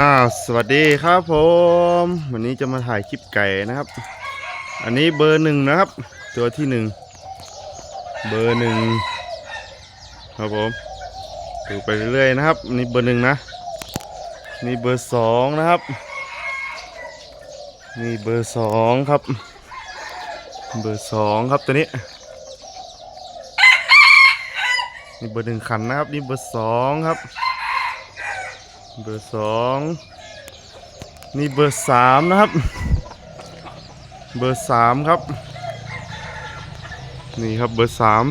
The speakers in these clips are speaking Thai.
อ้าวสวัสดีครับผม วันนี้จะมาถ่ายคลิปไก่นะครับ อันนี้เบอร์หนึ่งนะครับ ตัวที่หนึ่งเบอร์หนึ่งครับผมดูไปเรื่อยๆนะครับนนี่เบอร์หนึ่งนะนี่เบอร์สองนะครับนี่เบอร์สองครับ เบอร์สองครับตัวนี้นี่เบอร์หนึ่งขันนะครับนี่เบอร์สองครับ เบอร์สองนี่เบอร์สามนะครับ เบอร์สามครับ นี่ครับเบอร์สาม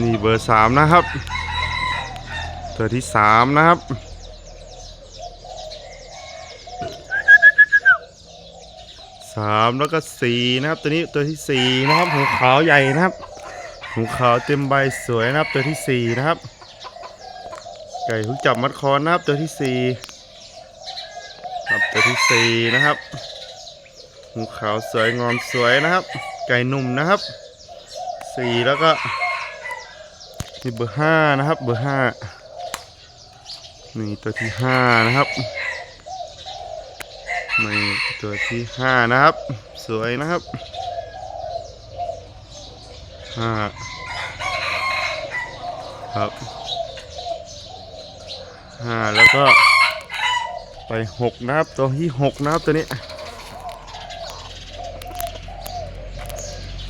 นี่เบอร์สามนะครับตัวที่สามนะครับสามแล้วก็สี่นะครับ ตัวนี้ตัวที่สี่นะครับหูขาวใหญ่นะครับหูขาวเต็มใบสวยนะครับ ตัวที่สี่นะครับ ไก่ทุกจับมัดคอนะครับตัวที่สี่ครับตัวที่สี่นะครับหูขาวสวยงอมสวยนะครับ ไก่หนุ่มนะครับสี่แล้วก็นี่เบอร์ห้านะครับ เบอร์ห้านี่ตัวที่ห้านะครับนี่ตัวที่ห้านะครับ สวยนะครับห้าครับ ห้าแล้วก็ไปหกนะครับ ตัวที่หกนะครับตัวนี้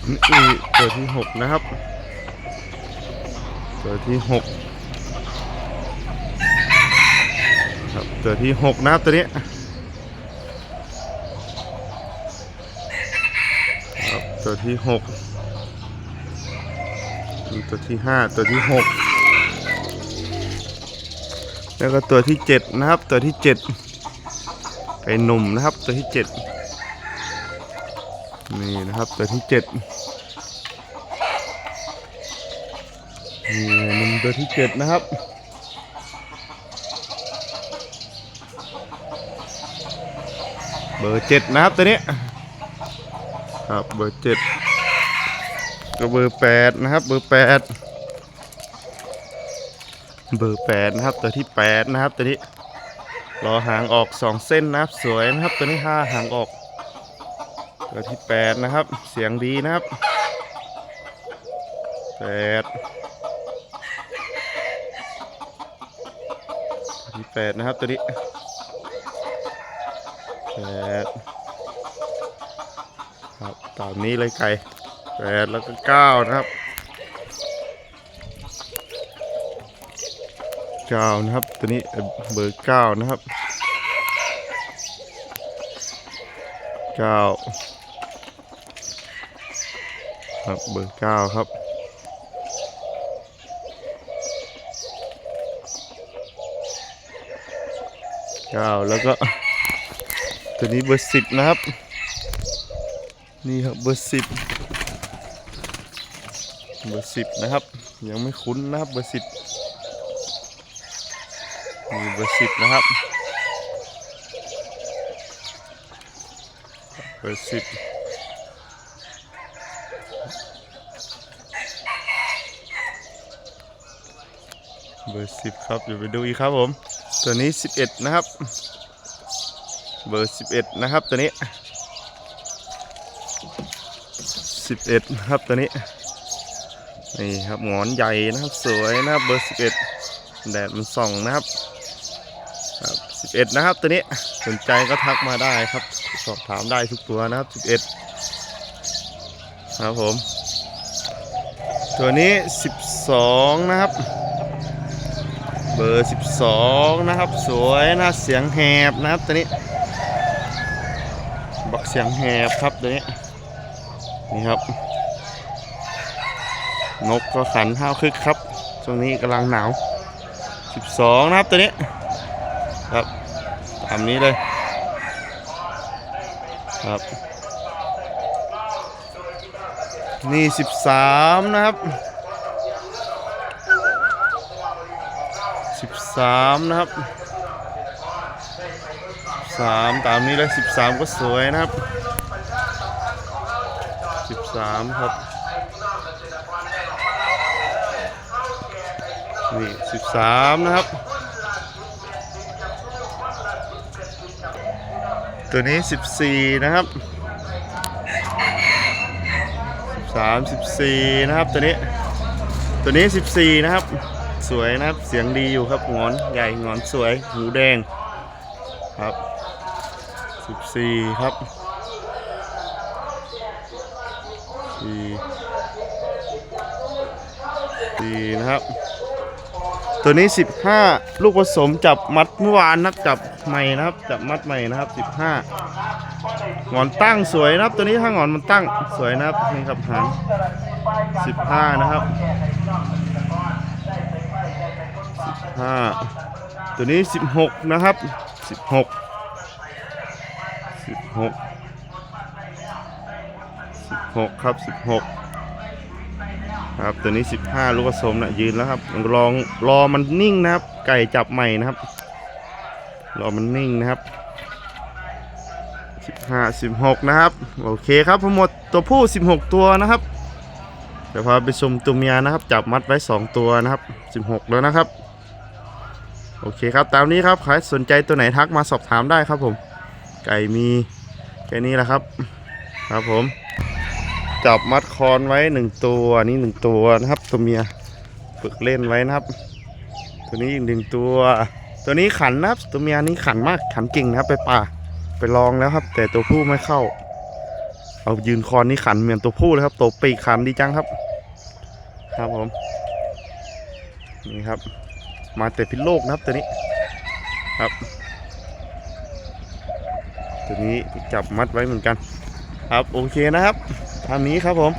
นี่ตัวที่หกนะครับ ตัวที่หกครับตัวที่หกนะครับตัวนี้ครับตัวที่หกตัวที่ห้าตัวที่หก แล้วก็ตัวที่เจ็ดนะครับตัวที่เจ็ดไก่หนุ่มนะครับตัวที่เจ็ดนี่นะครับตัวที่เจ็ดนี่หนุ่มตัวที่เจ็ดนะครับเบอร์เจ็ดนะครับตัวนี้ครับเบอร์เจ็ดก็เบอร์แปดนะครับเบอร์แปด เบอร์แปดนะครับตัวที่แปดนะครับตัวนี้รอหางออกสองเส้นนะครับสวยนะครับตัวนี้ห้าหางออก ตัวที่แปดนะครับ เสียงดีนะครับแปดตัวที่แปดนะครับตัวนี้แปดครับตามนี้เลยไก่แปดแล้วก็เก้านะครับ เก้านะครับ ตัวนี้เอ่อเบอร์เก้านะครับเก้าครับเบอร์เก้าครับเก้าแล้วก็ตัวนี้เบอร์สิบนะครับ นี่ครับเบอร์สิบเบอร์สิบนะครับ ยังไม่คุ้นนะครับเบอร์สิบ มีเบอร์สิบนะครับเบอร์สิบเบอร์สิบครับเดี๋ยวไปดูอีกครับผม ตัวนี้สิบเอ็ดนะครับ เบอร์สิบเอ็ดนะครับตัวนี้สิบเอ็ดนะครับตัวนี้นี่ครับหงอนใหญ่นะครับสวยนะครับเบอร์สิบเอ็ดแดดมันส่องนะครับ ครับสิบเอ็ดนะครับ ตัวนี้สนใจก็ทักมาได้ครับ สอบถามได้ทุกตัวนะครับสิบเอ็ดครับผม ตัวนี้สิบสองนะครับ เบอร์สิบสองนะครับ สวยนะเสียงแหบนะครับตัวนี้ บักเสียงแหบครับตัวนี้นี่ครับ นกก็ขันห้าวคึกครับช่วงนี้กำลังหนาว 12 นะครับตัวนี้ครับ ตามนี้เลยครับ นี่ 13 นะครับ 13 นะครับ 3 ตามนี้เลย 13 ก็สวยนะครับ 13 ครับ นี่ 13 นะครับ ตัวนี้สิบสี่นะครับสิบสามสิบสี่นะครับตัวนี้ ตัวนี้สิบสี่นะครับ สวยนะครับ เสียงดีอยู่ครับงอนใหญ่งอนสวย หูแดงครับสิบสี่ครับสี่สี่นะครับ ตัวนี้ 15 ลูกผสมจับมัดเมื่อวานนะครับจับใหม่นะครับจับมัดใหม่นะครับ 15หงอนตั้งสวยนะครับ ตัวนี้ถ้าหงอนมันตั้งสวยนะครับนี่ครับหาง15 นะครับ 15 ตัวนี้ 16 นะครับ 16 16 16 ครับ 16 ครับตัวนี้ 15 ลูกผสมนะยืนแล้วครับลองรอมันนิ่งนะครับ ไก่จับใหม่นะครับ รอมันนิ่งนะครับ 15 16 นะครับ โอเคครับทั้งหมดตัวผู้ 16 ตัวนะครับ เดี๋ยวพาไปชมตัวเมียนะครับ จับมัดไว้ 2 ตัวนะครับ 16 แล้วนะครับ โอเคครับตามนี้ครับใครสนใจตัวไหนทักมาสอบถามได้ครับผม ไก่มีแค่นี้แหละครับ ครับผม จับมัดคอนไว้หนึ่งตัวนี่หนึ่งตัวนะครับ ตัวเมียฝึกเล่นไว้นะครับ ตัวนี้อีกหนึ่งตัว ตัวนี้ขันนะครับ ตัวเมียนี่ขันมากขันเก่งนะครับ ไปป่าไปลองแล้วครับ แต่ตัวผู้ไม่เข้า เอายืนคอนนี่ขันเหมือนตัวผู้เลยครับ ตัวปีกขันดีจังครับ ครับผมนี่ครับ มาแต่พิษโลกนะครับตัวนี้ครับ ตัวนี้จับมัดไว้เหมือนกัน ครับโอเคนะครับ ทำนี้ครับผม